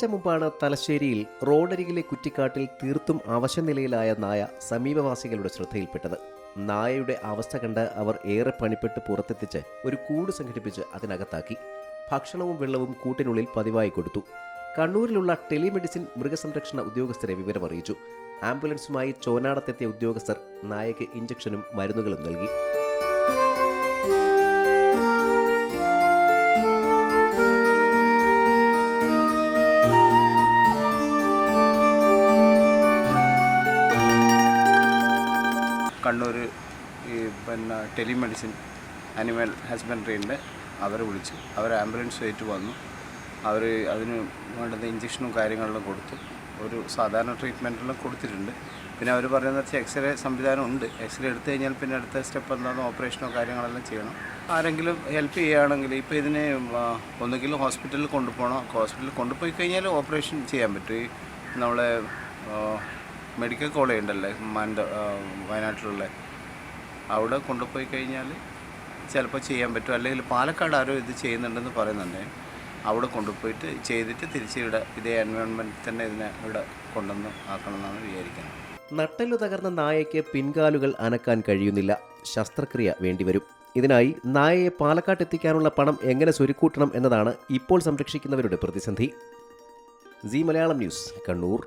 സംഭവമാണ് തലശ്ശേരിയിൽ റോഡരികിലെ കുറ്റിക്കാട്ടിൽ തീർത്തും അവശനിലയിലായ നായ സമീപവാസികളുടെ ശ്രദ്ധയിൽപ്പെട്ടത്. നായയുടെ അവസ്ഥ കണ്ട് അവർ ഏറെ പണിപ്പെട്ട് പുറത്തെത്തിച്ച് ഒരു കൂട് സംഘടിപ്പിച്ച് അതിനകത്താക്കി. ഭക്ഷണവും വെള്ളവും കൂട്ടിനുള്ളിൽ പതിവായി കൊടുത്തു. കണ്ണൂരിലുള്ള ടെലിമെഡിസിൻ മൃഗസംരക്ഷണ ഉദ്യോഗസ്ഥരെ വിവരമറിയിച്ചു. ആംബുലൻസുമായി ചോനാടത്തെത്തിയ ഉദ്യോഗസ്ഥർ നായയ്ക്ക് ഇഞ്ചക്ഷനും മരുന്നുകളും നൽകി. കണ്ണൂർ ഈ പിന്നെ ടെലിമെഡിസിൻ അനിമൽ ഹസ്ബൻഡറി ഉണ്ട് അവരെ വിളിച്ചു. അവർ ആംബുലൻസ് ആയിട്ട് വന്നു. അവർ അതിന് വേണ്ടുന്ന ഇഞ്ചക്ഷനും കാര്യങ്ങളെല്ലാം കൊടുത്തു. ഒരു സാധാരണ ട്രീറ്റ്മെന്റെല്ലാം കൊടുത്തിട്ടുണ്ട്. പിന്നെ അവർ പറയുന്നത് വെച്ചാൽ എക്സ്റേ സംവിധാനം ഉണ്ട് എക്സ്റേ എടുത്തു കഴിഞ്ഞാൽ പിന്നെ അടുത്ത സ്റ്റെപ്പ് എന്താണോ? ഓപ്പറേഷനോ കാര്യങ്ങളെല്ലാം ചെയ്യണം. ആരെങ്കിലും ഹെൽപ്പ് ചെയ്യുകയാണെങ്കിൽ ഇപ്പോൾ ഇതിനെ ഒന്നുകിൽ ഹോസ്പിറ്റലിൽ കൊണ്ടുപോകണം. ഹോസ്പിറ്റലിൽ കൊണ്ടുപോയി കഴിഞ്ഞാൽ ഓപ്പറേഷൻ ചെയ്യാൻ പറ്റും. നമ്മളെ മെഡിക്കൽ കോളേജ് ഉണ്ടല്ലേ മാനന്ത വയനാട്ടിലുള്ള. അവിടെ കൊണ്ടുപോയി കഴിഞ്ഞാൽ ചിലപ്പോൾ ചെയ്യാൻ പറ്റും. അല്ലെങ്കിൽ പാലക്കാട് ആരോ ഇത് ചെയ്യുന്നുണ്ടെന്ന് പറയുന്നുണ്ട്. അവിടെ കൊണ്ടുപോയിട്ട് ചെയ്തിട്ട് തിരിച്ച് ഇവിടെ ഇതേ എൻവയോൺമെന്റിൽ തന്നെ ഇതിനെ ഇവിടെ കൊണ്ടുവന്ന് ആക്കണമെന്നാണ് വിചാരിക്കുന്നത്. നട്ടലു തകർന്ന നായയ്ക്ക് പിൻകാലുകൾ അനക്കാൻ കഴിയുന്നില്ല. ശസ്ത്രക്രിയ വേണ്ടിവരും. ഇതിനായി നായയെ പാലക്കാട്ട് എത്തിക്കാനുള്ള പണം എങ്ങനെ സ്വരുക്കൂട്ടണം എന്നതാണ് ഇപ്പോൾ സംരക്ഷിക്കുന്നവരുടെ പ്രതിസന്ധി. C Malayalam news Kannur.